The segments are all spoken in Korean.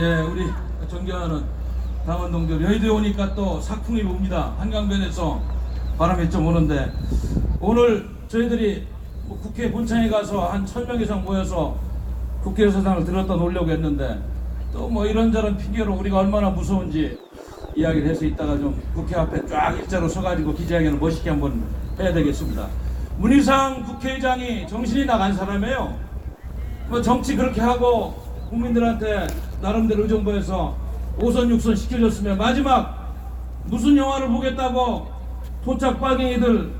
예, 우리 존경하는 당원 동들 여의도에 오니까 또 사풍이 붑니다. 한강변에서 바람이 좀 오는데 오늘 저희들이 뭐 국회 본청에 가서 한 천 명 이상 모여서 국회의사당을 들었다 놓으려고 했는데 또 뭐 이런저런 핑계로 우리가 얼마나 무서운지 이야기를 해서 이따가 좀 국회 앞에 쫙 일자로 서가지고 기자회견을 멋있게 한번 해야 되겠습니다. 문희상 국회의장이 정신이 나간 사람이에요. 뭐 정치 그렇게 하고 국민들한테 나름대로 의정부에서 5선 6선 시켜줬으면 마지막 무슨 영화를 보겠다고 토착 빨갱이들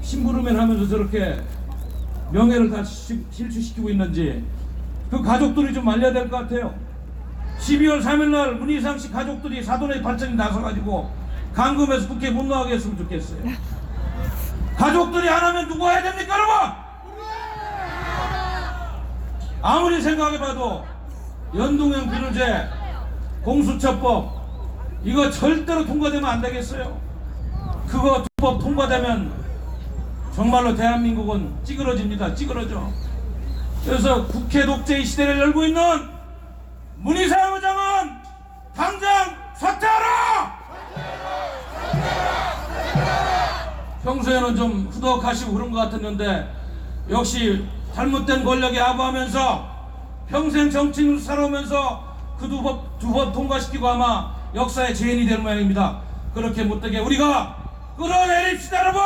심부름을 하면서 저렇게 명예를 다 시- 실추시키고 있는지 그 가족들이 좀 알려야 될 것 같아요. 12월 3일날 문희상 씨 가족들이 사돈의 발전이 나서가지고 강금에서 국회 못 나가게 했으면 좋겠어요. 가족들이 안 하면 누가 해야 됩니까 여러분? 아무리 생각해봐도 연동형 비료제 공수처법 이거 절대로 통과되면 안 되겠어요. 그거 두법 통과되면 정말로 대한민국은 찌그러집니다. 찌그러져. 그래서 국회 독재의 시대를 열고 있는 문희상 의장은 당장 사퇴하라! 평소에는 좀 후덕하시고 그런 것 같았는데 역시 잘못된 권력에 아부하면서 평생 정치인으로 살아오면서 그두법두법 통과시키고 아마 역사의 죄인이 될 모양입니다. 그렇게 못되게 우리가 끌어내립시다 여러분.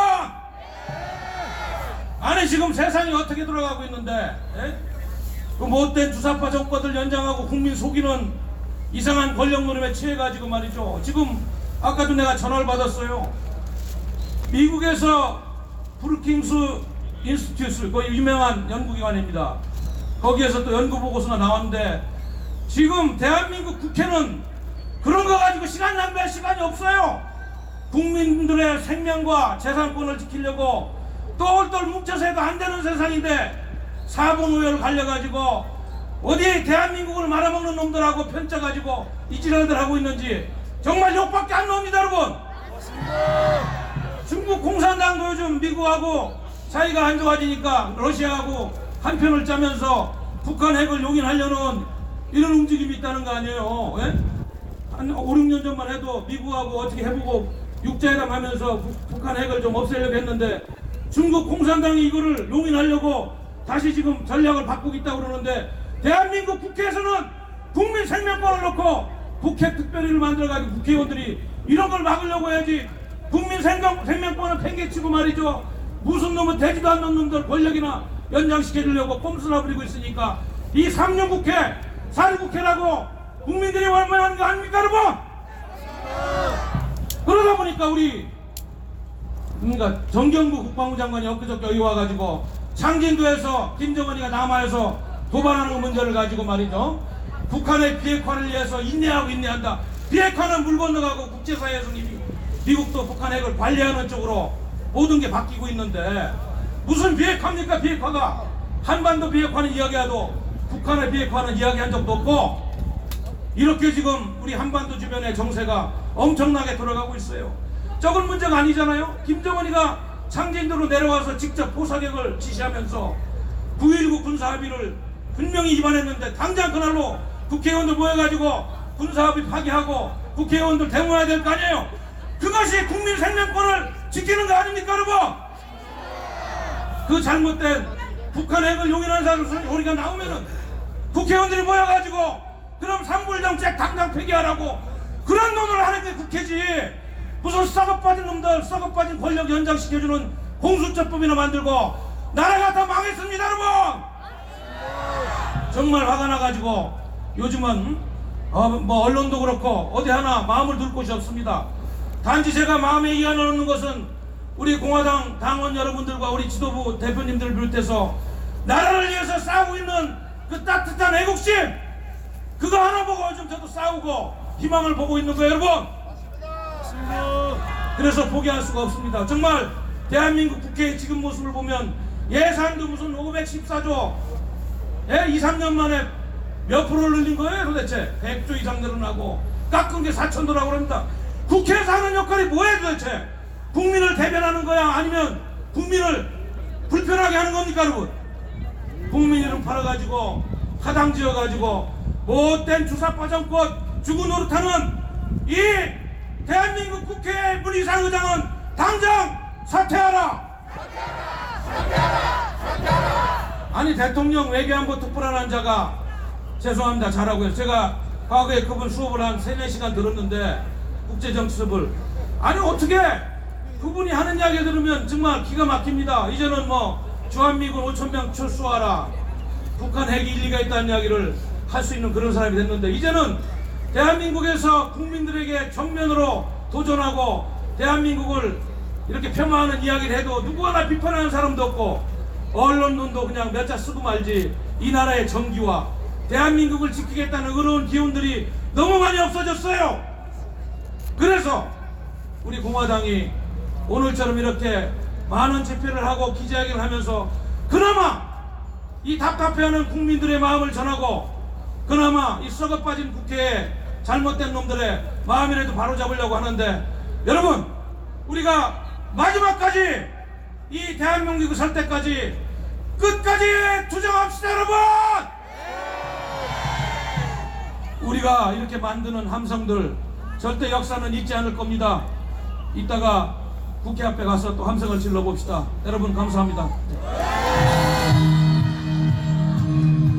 아니 지금 세상이 어떻게 돌아가고 있는데 예? 그 못된 주사파 정권들 연장하고 국민 속이는 이상한 권력 노름에 취해가지고 말이죠. 지금 아까도 내가 전화를 받았어요. 미국에서 브루킹스 인스튜트 그 유명한 연구기관입니다. 거기에서 또 연구 보고서가 나왔는데 지금 대한민국 국회는 그런 거 가지고 시간 낭비할 시간이 없어요. 국민들의 생명과 재산권을 지키려고 똘똘 뭉쳐서 해도 안 되는 세상인데 사분우열을 갈려가지고 어디 대한민국을 말아먹는 놈들하고 편짜가지고 이지랄들 하고 있는지 정말 욕밖에 안 나옵니다 여러분 중국 공산당도 요즘 미국하고 사이가 안 좋아지니까 러시아하고 한 편을 짜면서 북한 핵을 용인하려는 이런 움직임이 있다는 거 아니에요. 예? 한 5, 6년 전만 해도 미국하고 어떻게 해보고 육자회담 하면서 부- 북한 핵을 좀 없애려고 했는데 중국 공산당이 이거를 용인하려고 다시 지금 전략을 바꾸고 있다고 그러는데 대한민국 국회에서는 국민 생명권을 놓고 국회 특별위를 만들어가지고 국회의원들이 이런 걸 막으려고 해야지 국민 생명, 생명권을 팽개치고 말이죠 무슨 놈은 되지도 않는 놈들 권력이나 연장시켜주려고 꼼수나 부리고 있으니까 이 3년 국회, 4년 국회라고 국민들이 원망하는 거 아닙니까 여러분? 그러다 보니까 우리 그러니까 정경부 국방부 장관이 엊그저께 여기 와가지고 창진도에서 김정은이가 남하에서 도발하는 문제를 가지고 말이죠 북한의 비핵화를 위해서 인내하고 인내한다 비핵화는 물 건너가고 국제사회에서 미국도 북한 핵을 관리하는 쪽으로 모든 게 바뀌고 있는데 무슨 비핵화입니까 비핵화가 한반도 비핵화는 이야기해도 북한의 비핵화는 이야기한 적도 없고 이렇게 지금 우리 한반도 주변의 정세가 엄청나게 돌아가고 있어요. 적은 문제가 아니잖아요. 김정은이가 창진도로 내려와서 직접 포사격을 지시하면서 9.19 군사합의를 분명히 위반했는데 당장 그날로 국회의원들 모여가지고 군사합의 파기하고 국회의원들 데모해야 될 거 아니에요. 그것이 국민 생명권을 지키는 거 아닙니까 여러분? 그 잘못된 북한 핵을 용인하는 사람 우리가 나오면은 국회의원들이 모여가지고 그럼 삼불정책 당장 폐기하라고 그런 놈을 하는 게 국회지. 무슨 썩어 빠진 놈들 썩어 빠진 권력 연장시켜주는 공수처법이나 만들고 나라가 다 망했습니다 여러분! 정말 화가 나가지고 요즘은 어, 뭐 언론도 그렇고 어디 하나 마음을 둘 곳이 없습니다. 단지 제가 마음에 이해하는 없는 것은 우리 공화당 당원 여러분들과 우리 지도부 대표님들을 비롯해서 나라를 위해서 싸우고 있는 그 따뜻한 애국심 그거 하나 보고 요즘 저도 싸우고 희망을 보고 있는 거예요 여러분. 그래서 포기할 수가 없습니다. 정말 대한민국 국회의 지금 모습을 보면 예산도 무슨 514조 예, 2, 3년 만에 몇 프로를 늘린 거예요 도대체? 100조 이상 늘어나고 깎은 게 4천 도라고 합니다. 국회에서 하는 역할이 뭐예요 도대체 국민을 대변하는 거야? 아니면 국민을 불편하게 하는 겁니까 여러분? 국민 이름 팔아가지고 화당 지어가지고 못된 주사 파정권 죽은 노릇하는 이 대한민국 국회 문희상 의장은 당장 사퇴하라! 아니 대통령 외교안보 특별한 자가 죄송합니다 잘하고요. 제가 과거에 그분 수업을 한 3, 4시간 들었는데 국제정치수업을. 아니 어떻게 그분이 하는 이야기 들으면 정말 기가 막힙니다 이제는 뭐 주한미군 5천 명 철수하라 북한 핵이 일리가 있다는 이야기를 할 수 있는 그런 사람이 됐는데 이제는 대한민국에서 국민들에게 정면으로 도전하고 대한민국을 이렇게 폄하하는 이야기를 해도 누구 하나 비판하는 사람도 없고 언론론도 그냥 몇 자 쓰고 말지 이 나라의 정기와 대한민국을 지키겠다는 의로운 기운들이 너무 많이 없어졌어요. 그래서 우리 공화당이 오늘처럼 이렇게 많은 집회를 하고 기자회견을 하면서 그나마 이 답답해하는 국민들의 마음을 전하고 그나마 이 썩어 빠진 국회에 잘못된 놈들의 마음이라도 바로잡으려고 하는데 여러분 우리가 마지막까지 이 대한민국을 살 때까지 끝까지 투쟁합시다 여러분! 우리가 이렇게 만드는 함성들 절대 역사는 잊지 않을 겁니다. 이따가 국회 앞에 가서 또 함성을 질러 봅시다. 여러분 감사합니다